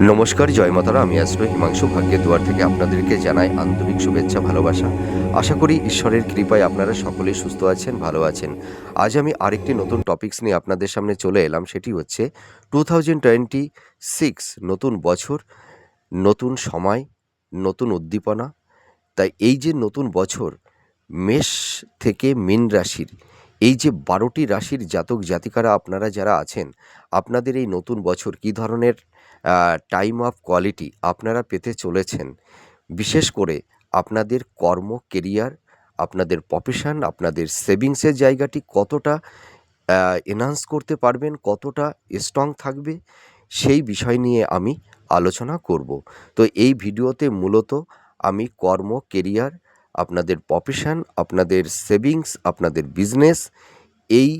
নমস্কার, জয় মাতারা। আমি আসব হিমাংশু ভাগ্যের দুয়ার থেকে আপনাদেরকে জানাই আন্তরিক শুভেচ্ছা, ভালোবাসা। আশা করি ঈশ্বরের কৃপায় আপনারা সকলেই সুস্থ আছেন, ভালো আছেন। আজ আমি আরেকটি নতুন টপিকস নিয়ে আপনাদের সামনে চলে এলাম, সেটি হচ্ছে টু থাউজেন্ড টোয়েন্টি সিক্স নতুন বছর, নতুন সময়, নতুন উদ্দীপনা। তাই এই যে নতুন বছর, মেষ থেকে মীন রাশির, এই যে বারোটি রাশির জাতক জাতিকারা আপনারা যারা আছেন, আপনাদের এই নতুন বছর কী ধরনের টাইম অফ কোয়ালিটি আপনারা পেতে চলেছেন। বিশেষ করে আপনাদের কর্ম কেরিয়ার আপনাদের প্রফেশন আপনাদের সেভিংসের জায়গাটি কতটা এনহান্স করতে পারবেন, কতটা স্ট্রং থাকবে, সেই বিষয় নিয়ে আমি আলোচনা করব। তো এই ভিডিওতে মূলত আমি কর্ম কেরিয়ার আপনাদের প্রফেশন আপনাদের সেভিংস আপনাদের বিজনেস এই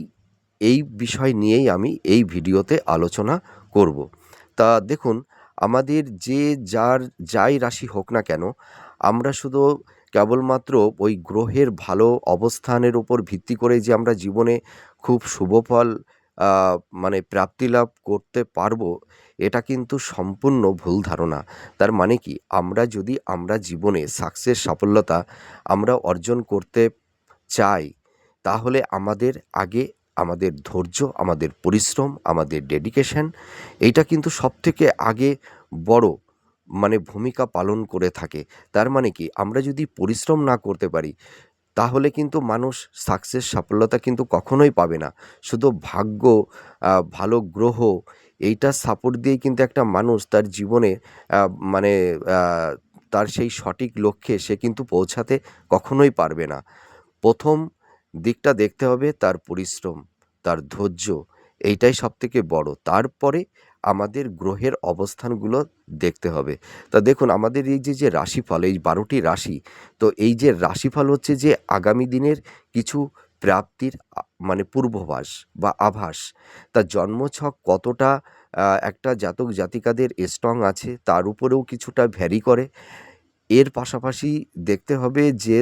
এই বিষয় নিয়েই আমি এই ভিডিওতে আলোচনা করব। তা দেখুন আমাদের যে যার যাই রাশি হোক না কেন আমরা শুধু কেবলমাত্র ওই গ্রহের ভালো অবস্থানের উপর ভিত্তি করে যে আমরা জীবনে খুব শুভফল আহ, মানে প্রাপ্তি লাভ করতে পারব এটা কিন্তু সম্পূর্ণ ভুল ধারণা। তার মানে কি? আমরা যদি আমরা জীবনে সাকসেস সাফল্যতা আমরা অর্জন করতে চাই তাহলে আমাদের আগে আমাদের ধৈর্য, আমাদের পরিশ্রম, আমাদের ডেডিকেশন এইটা কিন্তু সবথেকে আগে বড় মানে ভূমিকা পালন করে থাকে। তার মানে কি? আমরা যদি পরিশ্রম না করতে পারি, তাহলে কিন্তু মানুষ সাকসেস সাফল্যতা কিন্তু কখনোই পাবে না। শুধু ভাগ্য ভালো গ্রহ এইটার সাপোর্ট দিয়েই কিন্তু একটা মানুষ তার জীবনে মানে তার সেই সঠিক লক্ষ্যে সে কিন্তু পৌঁছাতে কখনোই পারবে না। প্রথম দিকটা দেখতে হবে তার পরিশ্রম, তার ধৈর্য, এইটাই সবথেকে বড়। তারপরে আমাদের গ্রহের অবস্থানগুলো দেখতে হবে। তা দেখুন, আমাদের এই যে যে রাশিফল, এই বারোটি রাশি, তো এই যে রাশিফল হচ্ছে যে আগামী দিনের কিছু প্রাপ্তির মানে পূর্বাভাস বা আভাস। তা জন্মছক কতটা একটা জাতক জাতিকাদের স্ট্রং আছে, তার উপরেও কিছুটা ভ্যারি করে। এর পাশাপাশি দেখতে হবে যে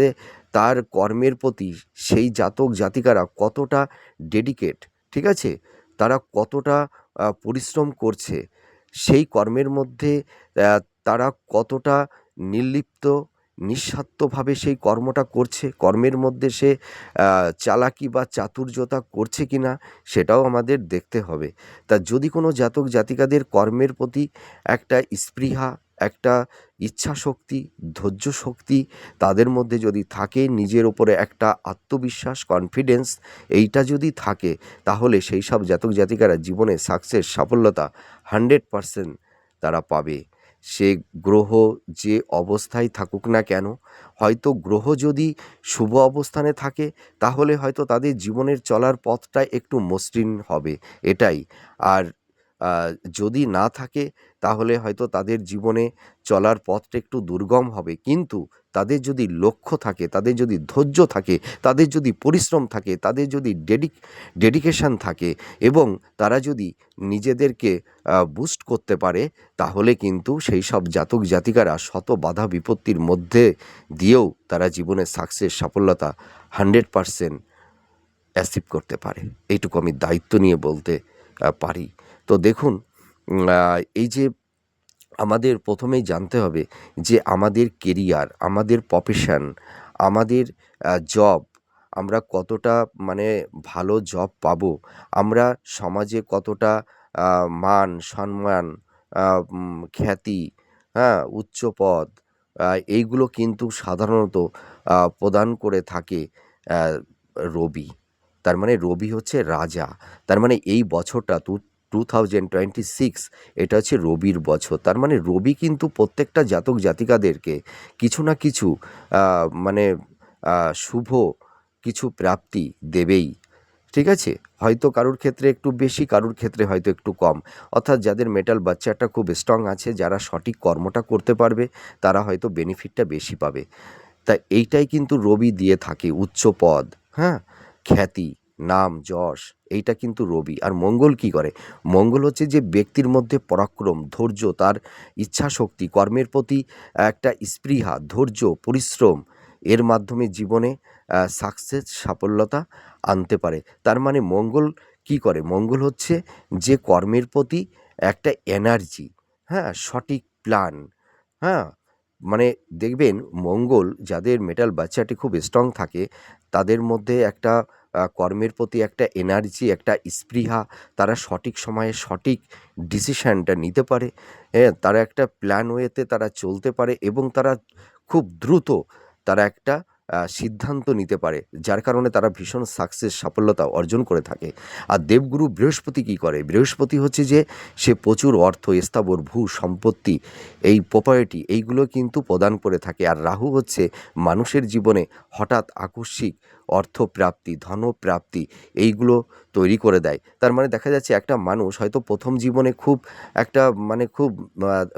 তার কর্মের প্রতি সেই জাতক জাতিকারা কতটা ডেডিকেট ঠিক আছে? তারা কতটা পরিশ্রম করছে? সেই কর্মের মধ্যে তারা কতটা নির্লিপ্ত, নিঃস্বার্থভাবে সেই কর্মটা করছে? কর্মের মধ্যে সে চালাকি বা চাতুর্যতা করছে কি না সেটাও আমাদের দেখতে হবে। তা যদি কোনো জাতক জাতিকাদের কর্মের প্রতি একটা স্পৃহা একটা ইচ্ছা শক্তি ধৈর্য শক্তি তাদের মধ্যে যদি থাকে, নিজের ওপরে একটা আত্মবিশ্বাস কনফিডেন্স এইটা যদি থাকে, তাহলে সেই সব জাতক জাতিকারা জীবনে সাকসেস সাফল্যতা হান্ড্রেড পারসেন্ট তারা পাবে। সে গ্রহ যে অবস্থায় থাকুক না কেন, হয়তো গ্রহ যদি শুভ অবস্থানে থাকে, তাহলে হয়তো তাদের জীবনের চলার পথটা একটু মসৃণ হবে, এটাই। আর যদি না থাকে, তাহলে হয়তো তাদের জীবনে চলার পথটা একটু দুর্গম হবে। কিন্তু তাদের যদি লক্ষ্য থাকে, তাদের যদি ধৈর্য থাকে, তাদের যদি পরিশ্রম থাকে, তাদের যদি ডেডিক ডেডিকেশন থাকে এবং তারা যদি নিজেদেরকে বুস্ট করতে পারে, তাহলে কিন্তু সেই সব জাতক জাতিকারা শত বাধা বিপত্তির মধ্যে দিয়েও তারা জীবনে সাকসেস সফলতা হান্ড্রেড পারসেন্ট অ্যাচিভ করতে পারে। এইটুকু আমি দায়িত্ব নিয়ে বলতে পারি। তো দেখুন এই যে আমাদের প্রথমেই জানতে হবে যে আমাদের কেরিয়ার আমাদের প্রফেশন আমাদের জব আমরা কতটা মানে ভালো জব পাব, আমরা সমাজে কতটা মান, সম্মান খ্যাতি হ্যাঁ উচ্চ পদ এইগুলো কিন্তু সাধারণত প্রদান করে থাকে রবি। তার মানে রবি হচ্ছে রাজা। তার মানে এই বছরটা টু থাউজেন্ড টোয়েন্টি সিক্স এটা হচ্ছে রবির বছর। তার মানে রবি কিন্তু প্রত্যেকটা জাতক জাতিকাদেরকে কিছু না কিছু মানে শুভ কিছু প্রাপ্তি দেবেই। ঠিক আছে? হয়তো কারোর ক্ষেত্রে একটু বেশি, কারোর ক্ষেত্রে হয়তো একটু কম। অর্থাৎ যাদের মেটাল বাচ্চাটা খুব স্ট্রং আছে, যারা সঠিক কর্মটা করতে পারবে, তারা হয়তো বেনিফিটটা বেশি পাবে। তা এইটাই কিন্তু রবি দিয়ে থাকে, উচ্চ পদ হ্যাঁ? খ্যাতি। নাম, যশ, এইটা কিন্তু রবি। আর মঙ্গল কি করে? মঙ্গল হচ্ছে যে ব্যক্তির মধ্যে পরাক্রম, ধৈর্য, তার ইচ্ছা শক্তি কর্মের প্রতি একটা স্পৃহা, ধৈর্য, পরিশ্রম এর মাধ্যমে জীবনে সাকসেস সাফল্যতা আনতে পারে। তার মানে মঙ্গল কি করে? মঙ্গল হচ্ছে যে কর্মের প্রতি একটা এনার্জি হ্যাঁ সঠিক প্ল্যান হ্যাঁ। মানে দেখবেন মঙ্গল যাদের মেটাল বাচ্চাটি খুব স্ট্রং থাকে, তাদের মধ্যে একটা কর্মের প্রতি একটা এনার্জি একটা স্পৃহা, তারা সঠিক সময়ে সঠিক ডিসিশানটা নিতে পারে হ্যাঁ তারা একটা প্ল্যান ওয়েতে তারা চলতে পারে এবং তারা খুব দ্রুত তারা একটা সিদ্ধান্ত নিতে পারে, যার কারণে তারা ভীষণ সাকসেস সাফল্যতা অর্জন করে থাকে। আর দেবগুরু বৃহস্পতি কী করে? বৃহস্পতি হচ্ছে যে, সে প্রচুর অর্থ, স্থাবর ভূ, সম্পত্তি, এই প্রপার্টি এইগুলো কিন্তু প্রদান করে থাকে। আর রাহু হচ্ছে মানুষের জীবনে হঠাৎ আকস্মিক অর্থপ্রাপ্তি, ধনপ্রাপ্তি এইগুলো তৈরি করে দেয়। তার মানে দেখা যাচ্ছে একটা মানুষ হয়তো প্রথম জীবনে খুব একটা মানে খুব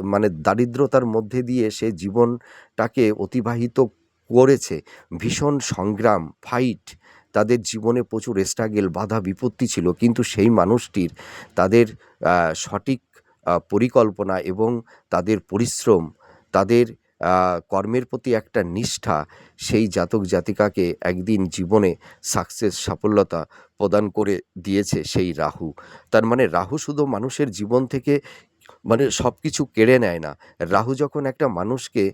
মানে দারিদ্রতার মধ্যে দিয়ে সে জীবনটাকে অতিবাহিত করেছে। ভীষণ সংগ্রাম ফাইট তাদের জীবনে প্রচুর স্ট্রাগেল বাধা, বিপত্তি ছিল। কিন্তু সেই মানুষটির তাদের সঠিক পরিকল্পনা এবং তাদের পরিশ্রম, তাদের কর্মের প্রতি একটা নিষ্ঠা সেই জাতক জাতিকাকে একদিন জীবনে সাকসেস সাফল্যতা প্রদান করে দিয়েছে সেই রাহু। তার মানে রাহু শুধু মানুষের জীবন থেকে মানে সব কিছু কেড়ে নেয় না। রাহু যখন একটা মানুষকে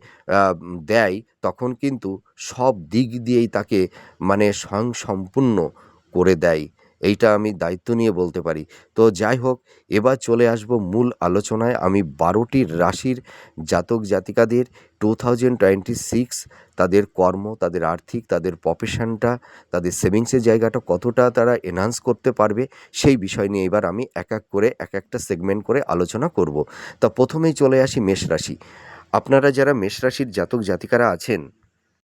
দেয়, তখন কিন্তু সব দিক দিয়েই তাকে মানে স্বয়ংসম্পূর্ণ করে দেয়। এইটা আমি দায়িত্ব নিয়ে বলতে পারি। তো যাই হোক, এবার চলে আসব মূল আলোচনায়। আমি বারোটি রাশির জাতক জাতিকাদের টু থাউজেন্ড টোয়েন্টি সিক্স তাদের কর্ম, তাদের আর্থিক, তাদের প্রফেশনটা তাদের সেভিংসের জায়গাটা কতটা তারা এনহান্স করতে পারবে, সেই বিষয় নিয়ে এবার আমি এক এক করে, এক একটা সেগমেন্ট করে আলোচনা করব। তা প্রথমেই চলে আসি মেষ রাশি। আপনারা যারা মেষ রাশির জাতক জাতিকারা আছেন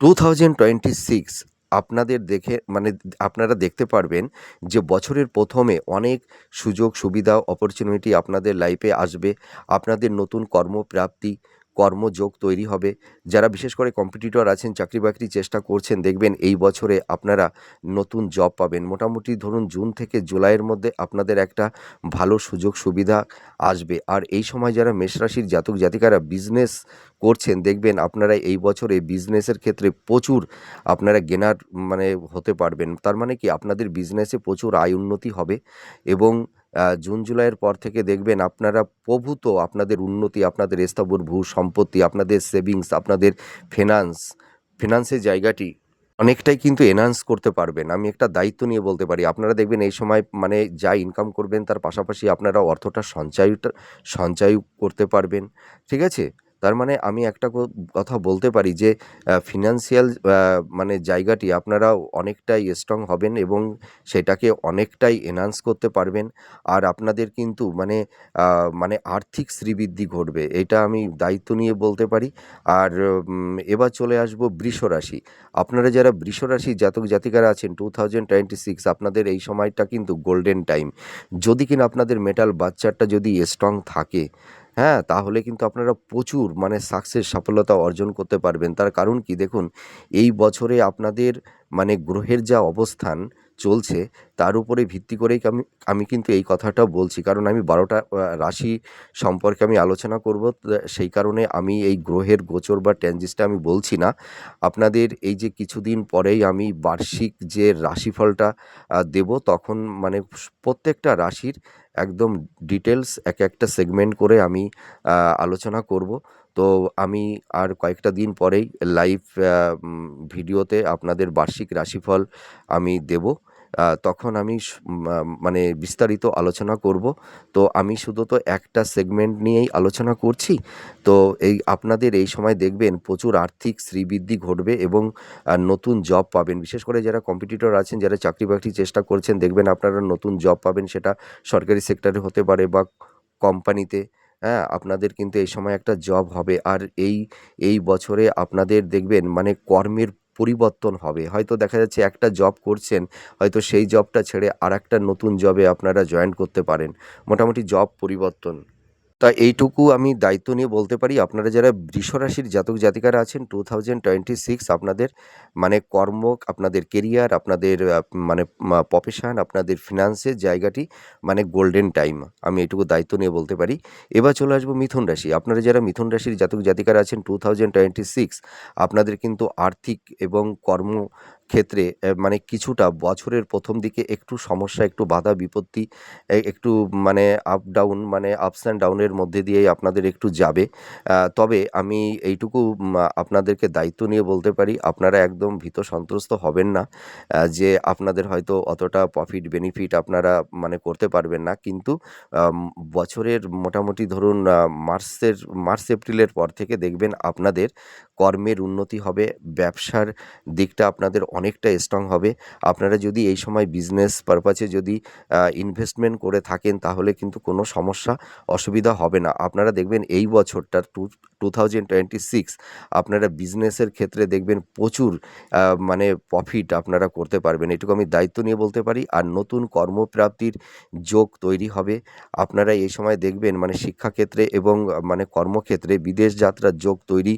টু থাউজেন্ড টোয়েন্টি সিক্স আপনাদের দেখে মানে আপনারা দেখতে পারবেন যে বছরের প্রথমে অনেক সুযোগ, সুবিধা অপরচুনিটি আপনাদের লাইফে আসবে। আপনাদের নতুন কর্মপ্রাপ্তি কর্মযোগ তৈরি হবে। যারা বিশেষ করে কম্পিটিটর আছেন, চাকরি বাকরি চেষ্টা করছেন, দেখবেন এই বছরে আপনারা নতুন জব পাবেন। মোটামুটি ধরুন জুন থেকে জুলাইয়ের মধ্যে আপনাদের একটা ভালো সুযোগ সুবিধা আসবে। আর এই সময় যারা মেষরাশির জাতক জাতিকারা বিজনেস করছেন, দেখবেন আপনারা এই বছরে বিজনেসের ক্ষেত্রে প্রচুর আপনারা গেনার মানে হতে পারবেন। তার মানে কি আপনাদের বিজনেসে প্রচুর আয় উন্নতি হবে এবং জুন জুলাইয়ের পর থেকে দেখবেন আপনারা প্রভূত, আপনাদের উন্নতি, আপনাদের স্থাবর ভূ সম্পত্তি, আপনাদের সেভিংস আপনাদের ফিনান্স ফিনান্সের জায়গাটি অনেকটাই কিন্তু এনহান্স করতে পারবেন। আমি একটা দায়িত্ব নিয়ে বলতে পারি, আপনারা দেখবেন এই সময় মানে যা ইনকাম করবেন তার পাশাপাশি আপনারা অর্থটা সঞ্চয়টা সঞ্চয় করতে পারবেন, ঠিক আছে? তার মানে আমি একটা কথা বলতে পারি যে ফিনান্সিয়াল মানে জায়গাটি আপনারা অনেকটাই স্ট্রং হবেন এবং সেটাকে অনেকটাই এনহান্স করতে পারবেন। আর আপনাদের কিন্তু মানে মানে আর্থিক শ্রীবৃদ্ধি ঘটবে, এটা আমি দায়িত্ব নিয়ে বলতে পারি। আর এবার চলে আসব বৃষ রাশি। আপনারা যারা বৃষ রাশি জাতক জাতিকারা আছেন টু থাউজেন্ড টোয়েন্টি সিক্স আপনাদের এই সময়টা কিন্তু গোল্ডেন টাইম যদি কিনা আপনাদের মেটাল বাচ্চারটা যদি স্ট্রং থাকে হ্যাঁ তাহলে কিন্তু আপনারা প্রচুর মানে সাকসেস সফলতা অর্জন করতে পারবেন। তার কারণ কি? দেখুন, এই বছরে আপনাদের মানে গ্রহের যা অবস্থান চলছে, তার উপরে ভিত্তি করেই আমি আমি কিন্তু এই কথাটা বলছি। কারণ আমি বারোটা রাশি সম্পর্কে আমি আলোচনা করব সেই কারণে আমি এই গ্রহের গোচর বা ট্যাঞ্জিসটা আমি বলছি না। আপনাদের এই যে কিছুদিন পরেই আমি বার্ষিক যে রাশিফলটা দেব, তখন মানে প্রত্যেকটা রাশির একদম ডিটেলস এক একটা সেগমেন্ট করে আমি আলোচনা করব। তো আমি আর কয়েকটা দিন পরেই লাইভ ভিডিওতে আপনাদের বার্ষিক রাশিফল আমি দেব। তখন আমি মানে বিস্তারিত আলোচনা করব। তো আমি শুধু তো একটা সেগমেন্ট নিয়েই আলোচনা করছি। তো এই আপনাদের এই সময় দেখবেন প্রচুর আর্থিক শ্রীবৃদ্ধি ঘটবে এবং নতুন জব পাবেন। বিশেষ করে যারা কম্পিটিটর আছেন, যারা চাকরি বাকরি চেষ্টা করছেন, দেখবেন আপনারা নতুন জব পাবেন। সেটা সরকারি সেক্টরে হতে পারে বা কোম্পানিতে হ্যাঁ আপনাদের কিন্তু এই সময় একটা জব হবে। আর এই এই বছরে আপনাদের দেখবেন মানে কর্মের পরিবর্তন হবে। হয়তো দেখা যাচ্ছে একটা জব করছেন, হয়তো সেই জবটা ছেড়ে আর একটা নতুন জবে আপনারা জয়েন করতে পারেন। মোটামুটি জব পরিবর্তন। তা এইটুকু আমি দায়িত্ব নিয়ে বলতে পারি। আপনারা যারা বৃষ রাশির জাতক জাতিকারা আছেন টু থাউজেন্ড টোয়েন্টি সিক্স আপনাদের মানে কর্ম, আপনাদের কেরিয়ার আপনাদের মানে প্রফেশন আপনাদের ফিনান্সের জায়গাটি মানে গোল্ডেন টাইম আমি এটুকু দায়িত্ব নিয়ে বলতে পারি। এবার চলে আসব মিথুন রাশি। আপনারা যারা মিথুন রাশির জাতক জাতিকারা আছেন টু থাউজেন্ড টোয়েন্টি সিক্স আপনাদের কিন্তু আর্থিক এবং কর্ম ক্ষেত্রে মানে কিছুটা বছরের প্রথম দিকে একটু সমস্যা, একটু বাধা বিপত্তি, একটু মানে আপ ডাউন মানে আপস অ্যান্ড ডাউনের মধ্যে দিয়েই আপনাদের একটু যাবে। তবে আমি এইটুকু আপনাদেরকে দায়িত্ব নিয়ে বলতে পারি, আপনারা একদম ভীত সন্ত্রস্ত হবেন না। যে আপনাদের হয়তো অতটা প্রফিট বেনিফিট আপনারা মানে করতে পারবেন না। কিন্তু বছরের মোটামুটি ধরুন মার্চের মার্চ এপ্রিলের পর থেকে দেখবেন আপনাদের কর্মের উন্নতি হবে, ব্যবসার দিকটা আপনাদের অনেকটা স্ট্রং হবে। আপনারা যদি এই সময় বিজনেস পারপাসে যদি ইনভেস্টমেন্ট করে থাকেন তাহলে কিন্তু কোনো সমস্যা, অসুবিধা হবে না। আপনারা দেখবেন এই বছরটা টু 2026 আপনারা বিজনেসের ক্ষেত্রে দেখবেন প্রচুর মানে প্রফিট আপনারা করতে পারবেন। এটুকু আমি দায়িত্ব নিয়ে বলতে পারি। আর নতুন কর্মপ্রাপ্তির যোগ তৈরি হবে। আপনারা এই সময় দেখবেন মানে শিক্ষাক্ষেত্রে এবং মানে কর্মক্ষেত্রে বিদেশ যাত্রার যোগ তৈরি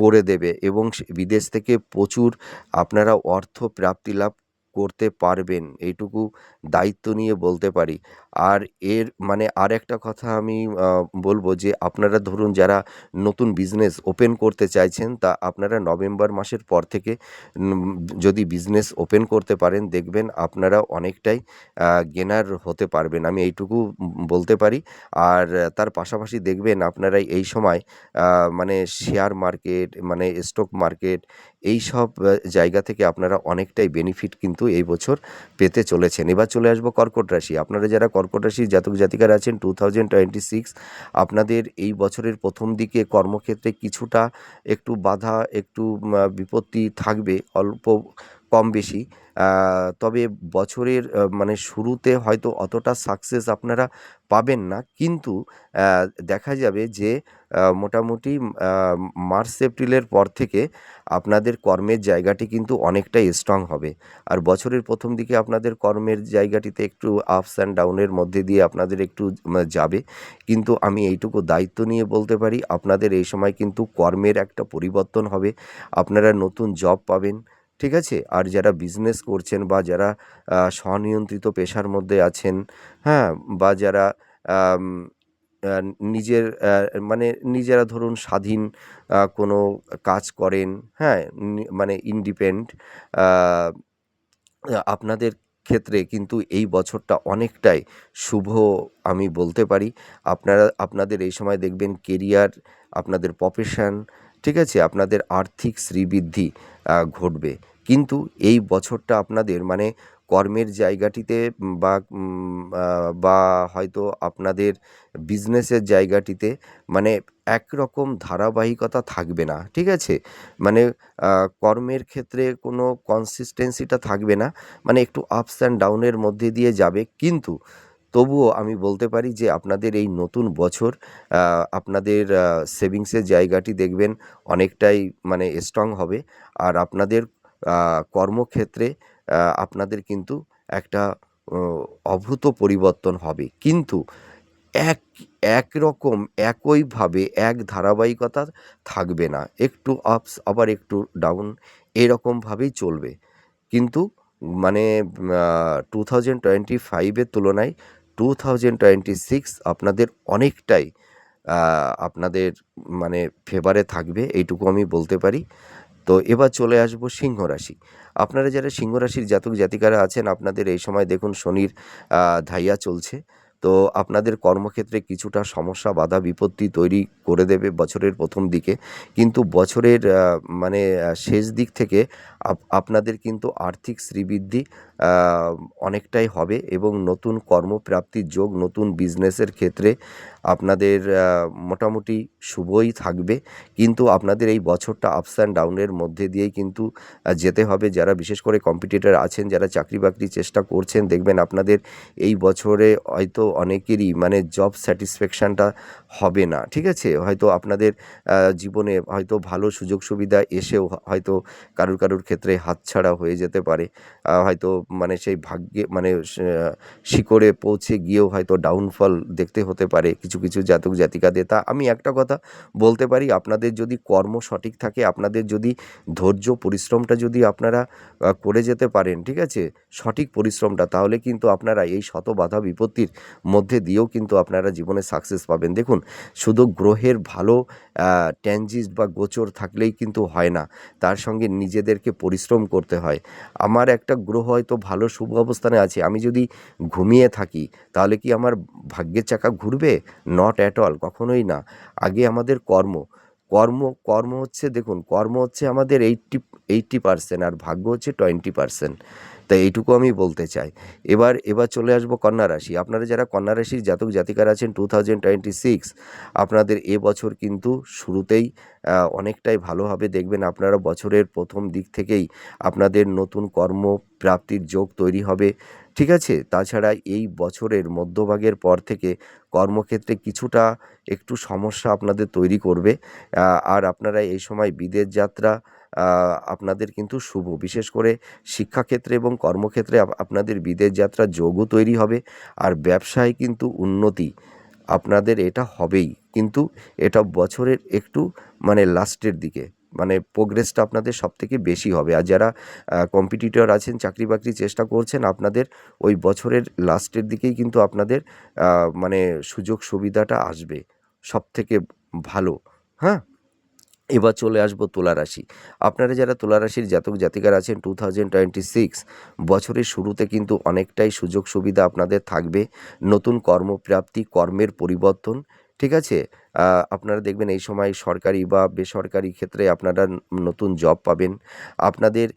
করে দেবে এবং বিদেশ থেকে প্রচুর আপনারা অর্থ প্রাপ্তি লাভ করতে পারবেন। এইটুকু দায়িত্ব নিয়ে বলতে পারি। আর এর মানে আর একটা কথা আমি বলব যে আপনারা ধরুন যারা নতুন বিজনেস ওপেন করতে চাইছেন, তা আপনারা নভেম্বর মাসের পর থেকে যদি বিজনেস ওপেন করতে পারেন, দেখবেন আপনারা অনেকটাই গেনার হতে পারবেন। আমি এইটুকু বলতে পারি। আর তার পাশাপাশি দেখবেন আপনারা এই সময় মানে শেয়ার মার্কেট মানে স্টক মার্কেট এই সব জায়গা থেকে আপনারা অনেকটাই বেনিফিট কিন্তু এই বছর পেতে চলেছেন। এবার চলে আসব কর্কট রাশি। আপনারা যারা কর্কট রাশির জাতক জাতিকারা আছেন 2026 আপনাদের এই বছরের প্রথম দিকে কর্মক্ষেত্রে কিছুটা একটু বাধা, একটু বিপত্তি থাকবে অল্প কম বেশি। তবে বছরের মানে শুরুতে হয়তো অতটা সাকসেস আপনারা পাবেন না। কিন্তু দেখা যাবে যে মোটামুটি মার্চ, এপ্রিলের পর থেকে আপনাদের কর্মের জায়গাটি কিন্তু অনেকটাই স্ট্রং হবে। আর বছরের প্রথম দিকে আপনাদের কর্মের জায়গাটিতে একটু আপস অ্যান্ড ডাউনের মধ্যে দিয়ে আপনাদের একটু যাবে। কিন্তু আমি এইটুকু দায়িত্ব নিয়ে বলতে পারি, আপনাদের এই সময় কিন্তু কর্মের একটা পরিবর্তন হবে। আপনারা নতুন জব পাবেন। ঠিক আছে? আর যারা বিজনেস করছেন বা যারা স্বনিয়ন্ত্রিত পেশার মধ্যে আছেন, হ্যাঁ? বা যারা নিজের মানে নিজেরা ধরুন স্বাধীন কোনো কাজ করেন, হ্যাঁ? মানে ইন্ডিপেন্ডেন্ট আ আপনাদের ক্ষেত্রে কিন্তু এই বছরটা অনেকটাই শুভ আমি বলতে পারি। আপনারা আপনাদের এই সময় দেখবেন কেরিয়ার, আপনাদের প্রফেশন, ঠিক আছে? আপনাদের আর্থিক শ্রীবৃদ্ধি ঘটবে। কিন্তু এই বছরটা আপনাদের মানে কর্মের জায়গাটিতে বা বা হয়তো আপনাদের বিজনেসের জায়গাটিতে মানে একরকম ধারাবাহিকতা থাকবে না। ঠিক আছে? মানে কর্মের ক্ষেত্রে কোনো কনসিস্টেন্সিটা থাকবে না। মানে একটু আপস অ্যান্ড ডাউনের মধ্যে দিয়ে যাবে। কিন্তু তবুও আমি বলতে পারি যে আপনাদের এই নতুন বছর আপনাদের সেভিংসের জায়গাটি দেখবেন অনেকটাই মানে স্ট্রং হবে। আর আপনাদের কর্মক্ষেত্রে আপনাদের কিন্তু একটা অভূত পরিবর্তন হবে। কিন্তু এক একরকম একইভাবে এক ধারাবাহিকতা থাকবে না। একটু আপস আবার একটু ডাউন এরকমভাবেই চলবে। কিন্তু মানে টু থাউজেন্ড টোয়েন্টি ফাইভের তুলনায় 2026 আপনাদের অনেকটাই আপনাদের মানে ফেভারে থাকবে, এইটুকু আমি বলতে পারি। তো এবার চলে আসব সিংহ রাশি। আপনারা যারা সিংহ রাশির জাতক জাতিকারা আছেন, আপনাদের এই সময় দেখুন শনির ধাইয়া চলছে। তো আপনাদের কর্মক্ষেত্রে কিছুটা সমস্যা, বাধা বিপত্তি তৈরি করে দেবে বছরের প্রথম দিকে। কিন্তু বছরের মানে শেষ দিক থেকে আপ আপনাদের কিন্তু আর্থিক শ্রীবৃদ্ধি অনেকটাই হবে এবং নতুন কর্মপ্রাপ্তির যোগ, নতুন বিজনেসের ক্ষেত্রে আপনাদের মোটামুটি শুভই থাকবে। কিন্তু আপনাদের এই বছরটা আপস অ্যান্ড ডাউনের মধ্যে দিয়েই কিন্তু যেতে হবে। যারা বিশেষ করে কম্পিটিটার আছেন, যারা চাকরি-বাকরির চেষ্টা করছেন দেখবেন আপনাদের এই বছরে হয়তো অনেকেরই মানে জব স্যাটিসফ্যাকশানটা হবে না। ঠিক আছে? হয়তো আপনাদের জীবনে হয়তো ভালো সুযোগ সুবিধা এসেও হয়তো কারুর, কারুর ক্ষেত্রে হাতছাড়া হয়ে যেতে পারে। হয়তো মানে সেই ভাগ্যে মানে শিখরে পৌঁছে গিয়েও হয়তো ডাউনফল দেখতে হতে পারে কিছু কিছু জাতক জাতিকাদের তা আমি একটা কথা বলতে পারি আপনাদের যদি কর্ম সঠিক থাকে আপনাদের যদি ধৈর্য পরিশ্রমটা যদি আপনারা করে যেতে পারেন ঠিক আছে সঠিক পরিশ্রমটা তাহলে কিন্তু আপনারা এই শত বাধা বিপত্তির মধ্যে দিয়েও কিন্তু আপনারা জীবনে সাকসেস পাবেন। দেখুন, শুধু গ্রহের ভালো ট্যানজিস বা গোচর থাকলেই কিন্তু হয় না। তার সঙ্গে নিজেদেরকে পরিশ্রম করতে হয়। আমার একটা গ্রহ হয়তো ভালো শুভ অবস্থানে আছে, আমি যদি ঘুমিয়ে থাকি, তাহলে কি আমার ভাগ্যের চাকা ঘুরবে? নট অ্যাট অল কখনোই না। আগে আমাদের কর্ম। কর্ম কর্ম হচ্ছে, দেখুন, কর্ম হচ্ছে আমাদের এইটটি এইটটি পার্সেন্ট আর ভাগ্য হচ্ছে টোয়েন্টি পার্সেন্ট তাই এইটুকু আমি বলতে চাই। এবার এবার চলে আসব কন্যা রাশি। আপনারা যারা কন্যা রাশির জাতক জাতিকার আছেন টু থাউজেন্ড টোয়েন্টি সিক্স আপনাদের এ বছর কিন্তু শুরুতেই অনেকটাই ভালোভাবে দেখবেন আপনারা বছরের প্রথম দিক থেকেই আপনাদের নতুন কর্ম প্রাপ্তির যোগ তৈরি হবে। ঠিক আছে? তাছাড়া এই বছরের মধ্যভাগের পর থেকে কর্মক্ষেত্রে কিছুটা একটু সমস্যা আপনাদের তৈরি করবে। আর আপনারা এই সময় বিদেশ যাত্রা আপনাদের কিন্তু শুভ। বিশেষ করে শিক্ষাক্ষেত্রে এবং কর্মক্ষেত্রে আপনাদের বিদেশ যাত্রা যোগও তৈরি হবে আর ব্যবসায় কিন্তু উন্নতি আপনাদের এটা হবেই। কিন্তু এটা বছরের একটু মানে লাস্টের দিকে মানে প্রোগ্রেসটা আপনাদের সব থেকে বেশি হবে। আর যারা কম্পিটিটর আছেন, চাকরি বাকরি চেষ্টা করছেন, আপনাদের ওই বছরের লাস্টের দিকেই কিন্তু আপনাদের মানে সুযোগ সুবিধাটা আসবে। সব থেকে ভালো হ্যাঁ? এবার চলে আসব তুলা রাশি। আপনারা যারা তুলা রাশির জাতক জাতিকার আছেন টু থাউজেন্ড টোয়েন্টি সিক্স বছরের শুরুতে কিন্তু অনেকটাই সুযোগ সুবিধা আপনাদের থাকবে। নতুন কর্মপ্রাপ্তি, কর্মের পরিবর্তন, ঠিক আছে? আপনারা দেখবেন এই সময় সরকারি বা বেসরকারি ক্ষেত্রে আপনারা নতুন জব পাবেন। আপনাদের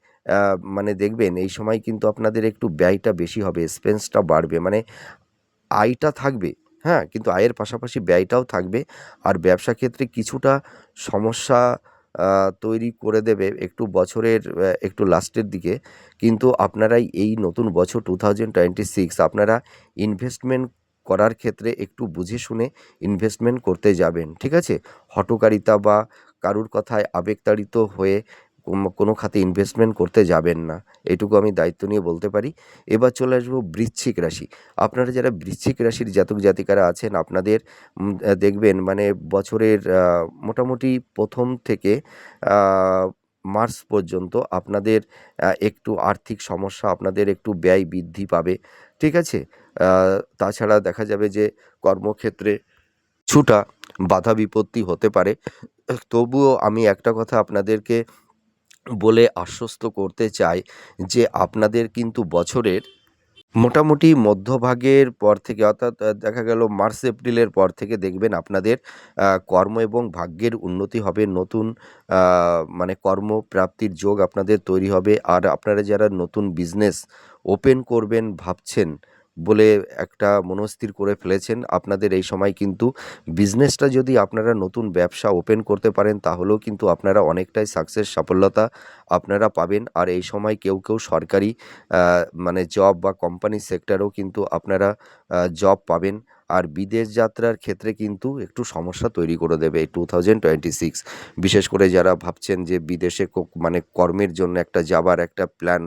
মানে দেখবেন এই সময় কিন্তু আপনাদের একটু ব্যয়টা বেশি হবে এক্সপেন্সটা বাড়বে। মানে আয়টা থাকবে হ্যাঁ কিন্তু আয়ের পাশাপাশি ব্যয়টাও থাকবে। আর ব্যবসা ক্ষেত্রে কিছুটা সমস্যা তৈরি করে দেবে একটু বছরের একটু লাস্টের দিকে। কিন্তু আপনারাই এই নতুন বছর টু থাউজেন্ড টোয়েন্টি সিক্স আপনারা ইনভেস্টমেন্ট করার ক্ষেত্রে একটু বুঝে শুনে ইনভেস্টমেন্ট করতে যাবেন, ঠিক আছে? হটকারিতা বা কারুর কথায় আবেগতাড়িত হয়ে কোন- খাতে ইনভেস্টমেন্ট করতে যাবেন না। এটুকু আমি দায়িত্ব নিয়ে বলতে পারি। এবার চলে আসব বৃশ্চিক রাশি। আপনারা যারা বৃশ্চিক রাশির জাতক জাতিকারা আছেন, আপনাদের দেখবেন মানে বছরের মোটামুটি প্রথম থেকে মার্চ পর্যন্ত আপনাদের একটু আর্থিক সমস্যা, আপনাদের একটু ব্যয় বৃদ্ধি পাবে। ঠিক আছে? তাছাড়া দেখা যাবে যে কর্মক্ষেত্রে ছুটা বাধা বিপত্তি হতে পারে। তবুও আমি একটা কথা আপনাদেরকে বলে আশ্বস্ত করতে চাই যে আপনাদের কিন্তু বছরের মোটামুটি মধ্যভাগের পর থেকে অর্থাৎ দেখা গেল মার্চ, এপ্রিলের পর থেকে দেখবেন আপনাদের কর্ম এবং ভাগ্যের উন্নতি হবে, নতুন মানে কর্মপ্রাপ্তির যোগ আপনাদের তৈরি হবে। আর আপনারা যারা নতুন বিজনেস ওপেন করবেন, ভাবছেন বলে একটা মনস্থির করে ফেলেছেন। আপনাদের এই সময় কিন্তু বিজনেসটা যদি আপনারা নতুন ব্যবসা ওপেন করতে পারেন, তাহলেও কিন্তু আপনারা অনেকটাই সাকসেস সাফল্যতা আপনারা পাবেন। আর এই সময় কেউ কেউ সরকারি মানে জব বা কোম্পানি সেক্টরেও কিন্তু আপনারা জব পাবেন। আর বিদেশ যাত্রার ক্ষেত্রে কিন্তু একটু সমস্যা তৈরি করে দেবে টু থাউজেন্ড টোয়েন্টি সিক্স বিশেষ করে যারা ভাবছেন যে বিদেশে মানে কর্মের জন্য একটা যাবার একটা প্ল্যান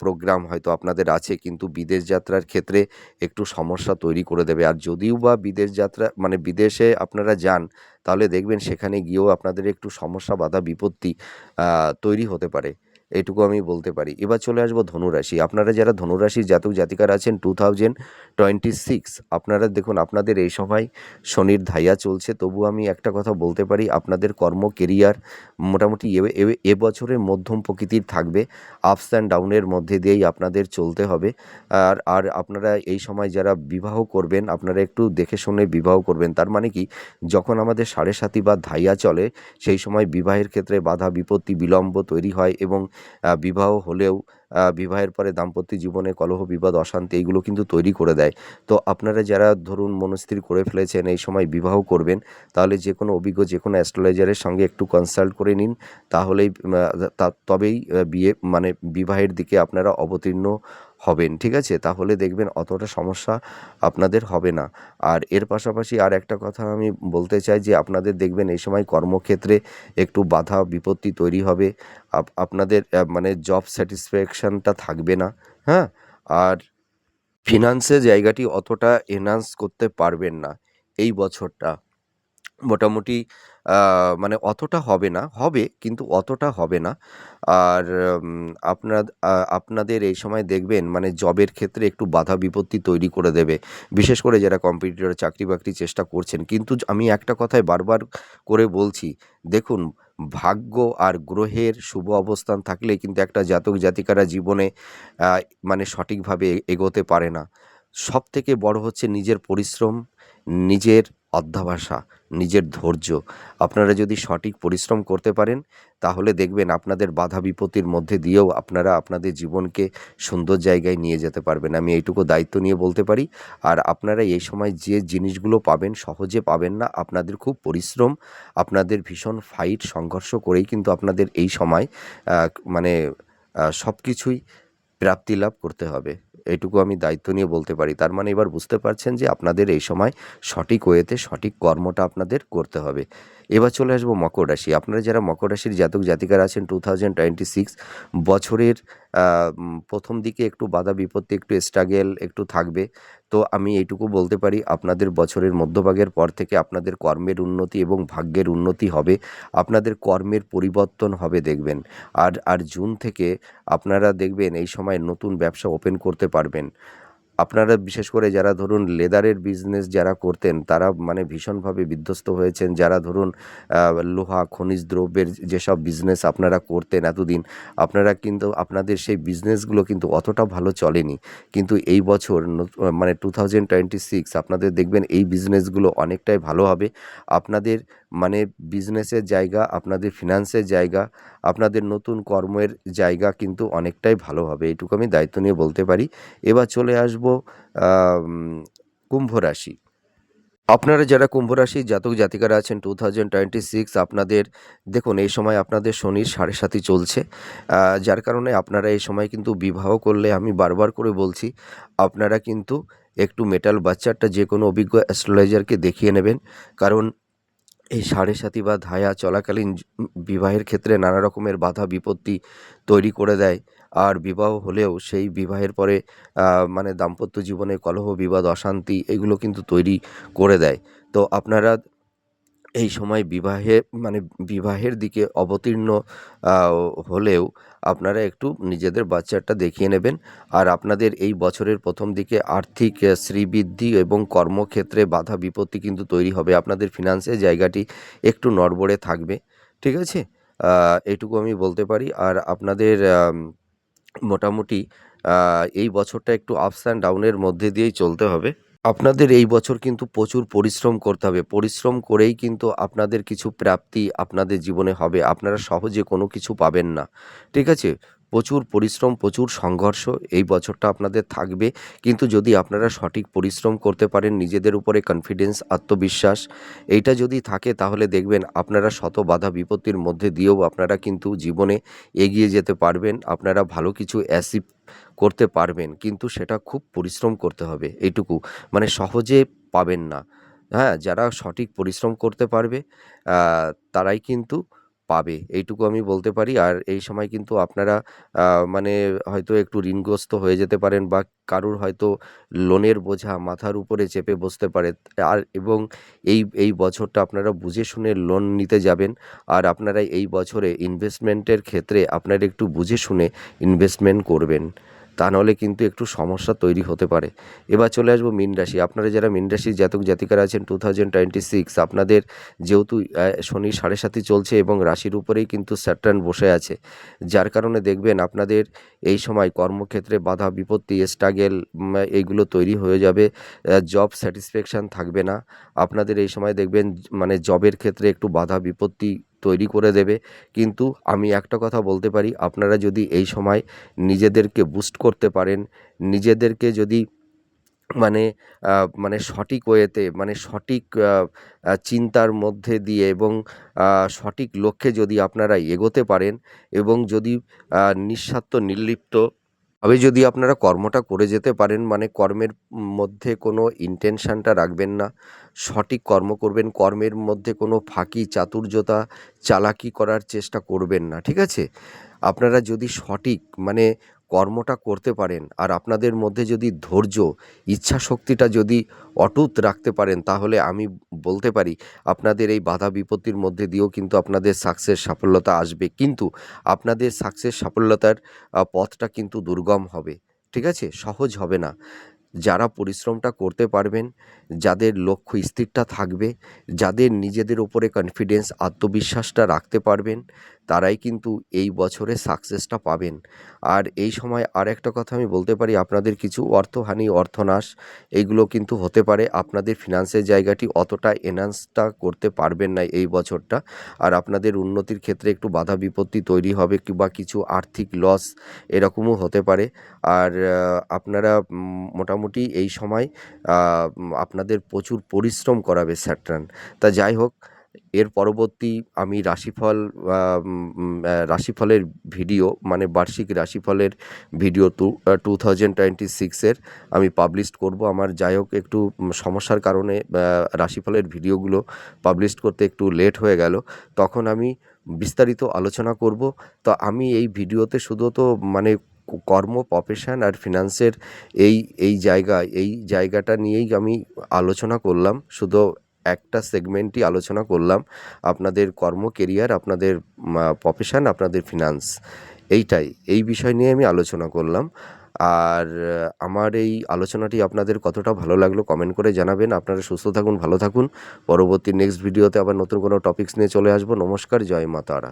প্রোগ্রাম হয়তো আপনাদের আছে, কিন্তু বিদেশ যাত্রার ক্ষেত্রে একটু সমস্যা তৈরি করে দেবে। আর যদিও বা বিদেশ যাত্রা মানে বিদেশে আপনারা যান, তাহলে দেখবেন সেখানে গিয়েও আপনাদের একটু সমস্যা বাধা বিপত্তি তৈরি হতে পারে। এইটুকু আমি বলতে পারি। এবার চলে আসব ধনুরাশি। আপনারা যারা ধনুরাশির জাতক জাতিকার আছেন টু থাউজেন্ড টোয়েন্টি সিক্স আপনারা দেখুন, আপনাদের এই সময় শনির ধাইয়া চলছে। তবু আমি একটা কথা বলতে পারি, আপনাদের কর্ম কেরিয়ার মোটামুটি এ- এ- এবছরের মধ্যম প্রকৃতির থাকবে। আপস অ্যান্ড ডাউনের মধ্যে দিয়েই আপনাদের চলতে হবে। আর আর আপনারা এই সময় যারা বিবাহ করবেন, আপনারা একটু দেখে শুনে বিবাহ করবেন। তার মানে কি, যখন আমাদের সাড়ে সাতি বা ধাইয়া চলে, সেই সময় বিবাহের ক্ষেত্রে বাধা, বিপত্তি, বিলম্ব তৈরি হয় এবং বিবাহ হলেও বিবাহের পরে দাম্পত্য জীবনে কলহ, বিবাদ, অশান্তি এইগুলো কিন্তু তৈরি করে দেয়। তো আপনারা যারা ধরুন মনস্থির করে ফেলেছেন, এই সময় বিবাহ করবেন, তাহলে যে কোনো অভিজ্ঞ যে কোনো অ্যাস্ট্রোলজারের সঙ্গে একটু কনসাল্ট করে নিন। তাহলেই তবেই বিয়ে মানে বিবাহের দিকে আপনারা অবতীর্ণ হবেন, ঠিক আছে? তাহলে দেখবেন অতটা সমস্যা আপনাদের হবে না। আর এর পাশাপাশি আর একটা কথা আমি বলতে চাই যে, আপনাদের দেখবেন এই সময় কর্মক্ষেত্রে একটু বাধা, বিপত্তি তৈরি হবে। আপনাদের মানে জব স্যাটিসফ্যাকশনটা থাকবে না হ্যাঁ? আর ফিনান্সে জায়গাটি অতটা এনহান্স করতে পারবেন না এই বছরটা। মোটামুটি মানে অতটা হবে না, হবে কিন্তু অতটা হবে না। আর আপনার আপনাদের এই সময় দেখবেন মানে জবের ক্ষেত্রে একটু বাধা বিপত্তি তৈরি করে দেবে। বিশেষ করে যারা কম্পিটিটর চাকরি বাকরি চেষ্টা করছেন। কিন্তু আমি একটা কথাই বারবার করে বলছি, দেখুন ভাগ্য আর গ্রহের শুভ অবস্থান থাকলে কিন্তু একটা জাতক জাতিকারা জীবনে মানে সঠিকভাবে এগোতে পারে না। সব থেকে বড় হচ্ছে নিজের পরিশ্রম, নিজের অধ্যাবসা, নিজের ধৈর্য। আপনারা যদি সঠিক পরিশ্রম করতে পারেন, তাহলে দেখবেন আপনাদের বাধা বিপত্তির মধ্যে দিয়েও আপনারা আপনাদের জীবনকে সুন্দর জায়গায় নিয়ে যেতে পারবেন। আমি এইটুকু দায়িত্ব নিয়ে বলতে পারি। আর আপনারা এই সময় যে জিনিসগুলো পাবেন, সহজে পাবেন না, আপনাদের খুব পরিশ্রম, আপনাদের ভীষণ ফাইট সংঘর্ষ করেই কিন্তু আপনাদের এই সময় মানে সব কিছুই প্রাপ্তি লাভ করতে হবে। এইটুকু আমি দায়িত্ব নিয়ে বলতে পারি। তার মানে এবার বুঝতে পারছেন যে আপনাদের এই সময় সঠিক ওয়েতে সঠিক কর্মটা আপনাদের করতে হবে। এবার চলে আসব মকর রাশি। আপনারা যারা মকর রাশির জাতক জাতিকারা আছেন টু থাউজেন্ড টোয়েন্টি সিক্স বছরের প্রথম দিকে একটু বাধা বিপত্তি, একটু স্ট্রাগেল একটু থাকবে। তো আমি এইটুকু বলতে পারি, আপনাদের বছরের মধ্যভাগের পর থেকে আপনাদের কর্মের উন্নতি এবং ভাগ্যের উন্নতি হবে। আপনাদের কর্মের পরিবর্তন হবে দেখবেন। আর আর জুন থেকে আপনারা দেখবেন এই সময় নতুন ব্যবসা ওপেন করতে পারবেন। আপনারা বিশেষ করে যারা ধরুন লেদারের বিজনেস যারা করতেন, তারা মানে ভীষণভাবে বিধ্বস্ত হয়েছেন। যারা ধরুন লোহা, খনিজ দ্রব্যের যেসব বিজনেস আপনারা করতেন এতদিন, আপনারা কিন্তু, আপনাদের সেই বিজনেসগুলো কিন্তু অতটা ভালো চলেনি। কিন্তু এই বছর মানে টু থাউজেন্ড টোয়েন্টি সিক্স আপনাদের দেখবেন এই বিজনেসগুলো অনেকটাই ভালো হবে। আপনাদের মানে বিজনেসের জায়গা, আপনাদের ফিনান্সের জায়গা, আপনাদের নতুন কর্মের জায়গা কিন্তু অনেকটাই ভালো হবে, এইটুকু আমি দায়িত্ব নিয়ে বলতে পারি। এবার চলে আসব কুম্ভ রাশি। আপনারা যারা কুম্ভ রাশি জাতক জাতিকারা আছেন টু থাউজেন্ড টোয়েন্টি সিক্স আপনাদের, দেখুন এই সময় আপনাদের শনির সাড়ে সাথী চলছে যার কারণে আপনারা এই সময় কিন্তু বিবাহ করলে আমি বারবার করে বলছি, আপনারা কিন্তু একটু মেটাল বাচ্চারটা যে কোনো অভিজ্ঞ অ্যাস্ট্রোলজারকে দেখিয়ে নেবেন, কারণ এই সাড়ে সাথী বা ধায়া চলাকালীন বিবাহের ক্ষেত্রে নানা রকমের বাধা, বিপত্তি তৈরি করে দেয়। আর বিবাহ হলেও সেই বিবাহের পরে মানে দাম্পত্য জীবনে কলহ, বিবাদ, অশান্তি এগুলো কিন্তু তৈরি করে দেয়। তো আপনারা এই সময় বিবাহে মানে বিবাহের দিকে অবতীর্ণ হলেও আপনারা একটু নিজেদের বাচ্চাটা দেখিয়ে নেবেন। আর আপনাদের এই বছরের প্রথম দিকে আর্থিক শ্রীবৃদ্ধি এবং কর্মক্ষেত্রে বাধা বিপত্তি কিন্তু তৈরি হবে। আপনাদের ফিনান্সের জায়গাটি একটু নড়বড়ে থাকবে। ঠিক আছে? আহ, এইটুকু আমি বলতে পারি। আর আপনাদের মোটামুটি এই বছরটা একটু আপস অ্যান্ড ডাউনের মধ্যে দিয়েই চলতে হবে। আপনাদের এই বছর কিন্তু প্রচুর পরিশ্রম করতে হবে। পরিশ্রম করেই কিন্তু আপনাদের কিছু প্রাপ্তি আপনাদের জীবনে হবে। আপনারা সহজে কোনো কিছু পাবেন না। ঠিক আছে? প্রচুর পরিশ্রম, প্রচুর সংঘর্ষ এই বছরটা আপনাদের থাকবে। কিন্তু যদি আপনারা সঠিক পরিশ্রম করতে পারেন, নিজেদের উপরে কনফিডেন্স আত্মবিশ্বাস, এইটা যদি থাকে তাহলে দেখবেন আপনারা শত বাধা বিপত্তির মধ্যে দিয়েও আপনারা কিন্তু জীবনে এগিয়ে যেতে পারবেন। আপনারা ভালো কিছু অ্যাচিভ করতে পারবেন, কিন্তু সেটা খুব পরিশ্রম করতে হবে, এইটুকু। মানে সহজে পাবেন না। হ্যাঁ যারা সঠিক পরিশ্রম করতে পারবে তারাই কিন্তু পাবে। এইটুকু আমি বলতে পারি। আর এই সময় কিন্তু আপনারা মানে হয়তো একটু ঋণগ্রস্ত হয়ে যেতে পারেন বা কারুর হয়তো লোনের বোঝা মাথার উপরে চেপে বসতে পারে। আর এবং এই এই বছরটা আপনারা বুঝে শুনে লোন নিতে যাবেন। আর আপনারা এই বছরে ইনভেস্টমেন্টের ক্ষেত্রে আপনারা একটু বুঝে শুনে ইনভেস্টমেন্ট করবেন। তা নাহলে কিন্তু একটু সমস্যা তৈরি হতে পারে। এবার চলে আসব মীন রাশি। আপনারা যারা মীন রাশির জাতক জাতিকারা আছেন টু থাউজেন্ড টোয়েন্টি সিক্স আপনাদের যেহেতু শনি সাড়ে সাথে চলছে এবং রাশির উপরেই কিন্তু স্যাটার্ন বসে আছে। যার কারণে দেখবেন আপনাদের এই সময় কর্মক্ষেত্রে বাধা, বিপত্তি স্ট্রাগেল এইগুলো তৈরি হয়ে যাবে। জব স্যাটিসফ্যাকশান থাকবে না। আপনাদের এই সময় দেখবেন মানে জবের ক্ষেত্রে একটু বাধা, বিপত্তি তৈরি করে দেবে। কিন্তু আমি একটা কথা বলতে পারি, আপনারা যদি এই সময় নিজেদেরকে বুস্ট করতে পারেন, নিজেদেরকে যদি মানে মানে সঠিক ওয়েতে মানে সঠিক চিন্তার মধ্যে দিয়ে এবং সঠিক লক্ষ্যে যদি আপনারা এগোতে পারেন এবং যদি নিঃস্বার্থ, নির্লিপ্ত ভাবে যদি আপনারা কর্মটা করে যেতে পারেন মানে কর্মের মধ্যে কোনো ইন্টেনশনটা রাখবেন না। সঠিক কর্ম করবেন, কর্মের মধ্যে কোনো ফাঁকি, চাতুর্যতা, চালাকি করার চেষ্টা করবেন না, ঠিক আছে? আপনারা যদি সঠিক মানে কর্মটা করতে পারেন আর আপনাদের মধ্যে যদি ধৈর্য ইচ্ছা শক্তিটা যদি অটুট রাখতে পারেন, তাহলে আমি বলতে পারি আপনাদের এই বাধা বিপত্তির মধ্যে দিয়েও কিন্তু আপনাদের সাকসেস সাফল্যতা আসবে। কিন্তু আপনাদের সাকসেস সাফল্যতার পথটা কিন্তু দুর্গম হবে। ঠিক আছে? সহজ হবে না। যারা পরিশ্রমটা করতে পারবেন, যাদের লক্ষ্য স্থিরটা থাকবে, যাদের নিজেদের ওপরে কনফিডেন্স আত্মবিশ্বাসটা রাখতে পারবেন তারাই কিন্তু এই বছরে সাকসেসটা পাবেন। আর এই সময় আর একটা কথা আমি বলতে পারি, আপনাদের কিছু অর্থহানি, অর্থনাশ এইগুলো কিন্তু হতে পারে। আপনাদের ফিনান্সের জায়গাটি অতটা এনহান্সটা করতে পারবেন না এই বছরটা। আর আপনাদের উন্নতির ক্ষেত্রে একটু বাধা বিপত্তি তৈরি হবে কিংবা কিছু আর্থিক লস এরকমও হতে পারে। আর আপনারা মোটামুটি এই সময় আপনাদের প্রচুর পরিশ্রম করাবে স্যাটরান তা যাই হোক এর পরবর্তী আমি রাশিফল রাশিফলের ভিডিও মানে বার্ষিক রাশিফলের video two two thousand twenty সিক্সের আমি পাবলিশ করব। আমার যাই হোক, একটু সমস্যার কারণে রাশিফলের ভিডিওগুলো পাবলিশ করতে একটু লেট হয়ে গেল। তখন আমি বিস্তারিত আলোচনা করব। তো আমি এই ভিডিওতে শুধু তো মানে কর্ম প্রফেশন আর ফিনান্সের এই এই জায়গা এই জায়গাটা নিয়েই আমি আলোচনা করলাম। শুধু একটা সেগমেন্টই আলোচনা করলাম, আপনাদের কর্ম কেরিয়ার আপনাদের প্রফেশান আপনাদের ফিনান্স এইটাই। এই বিষয় নিয়ে আমি আলোচনা করলাম। আর আমার এই আলোচনাটি আপনাদের কতটা ভালো লাগল কমেন্ট করে জানাবেন। আপনারা সুস্থ থাকুন, ভালো থাকুন। পরবর্তী নেক্সট ভিডিওতে আবার নতুন কোনো টপিক্স নিয়ে চলে আসব। নমস্কার, জয় মা তারা।